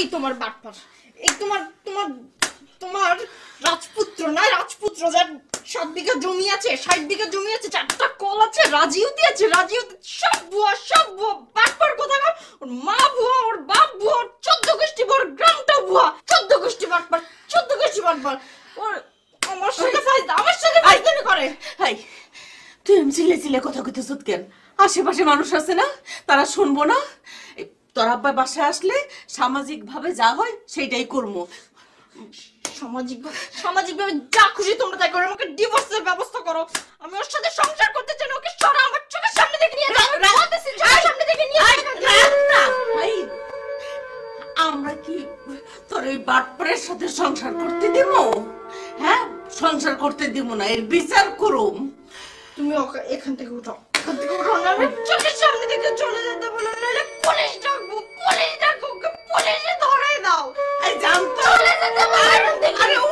এই তোমার বাটপার এই তোমার তোমার তোমার রাজপুত্র না রাজপুত্র যার সাত বিঘা জমি আছে ষাট বিঘা জমি আছে চারটা কল আছে রাজিউতি আছে রাজিউতি সব ভুয়া সব ভুয়া। বাটপার কোথাকার? ওর মা ভুয়া ওর বাপ ভুয়া ওর চোদ্দ গোষ্ঠী ভুয়া ওর গ্রামটা ভুয়া। চোদ্দ গোষ্ঠী বাটপার চোদ্দ গোষ্ঠী বাটপার ওর আমার সাথে ফাইজা আমার সাথে ফাইজদানি করে। হাই। তুই এম চিলে চিলে কথা কইতেছ কেন? আশেপাশে মানুষ আছে না? তারা শুনব না? তোর আব্বা বাসায় আসলে সামাজিক ভাবে যা হয় সেইটাই করব। সামাজিক সামাজিক ভাবে যা খুশি তোমরা তাই করো। আমাকে ডিভোর্সের ব্যবস্থা করো। আমি ওর সাথে সংসার করতে চাই না। ওকে সরা আমার চোখের সামনে থেকে নিয়ে যাও। সামনে থেকে নিয়ে আমরা কি তোর এই বাটপারের সাথে সংসার করতে দিব? হ্যাঁ সংসার করতে দিব না এর বিচার করুম। তুমি এখান থেকে উঠো এখান থেকে উঠো না the. I don't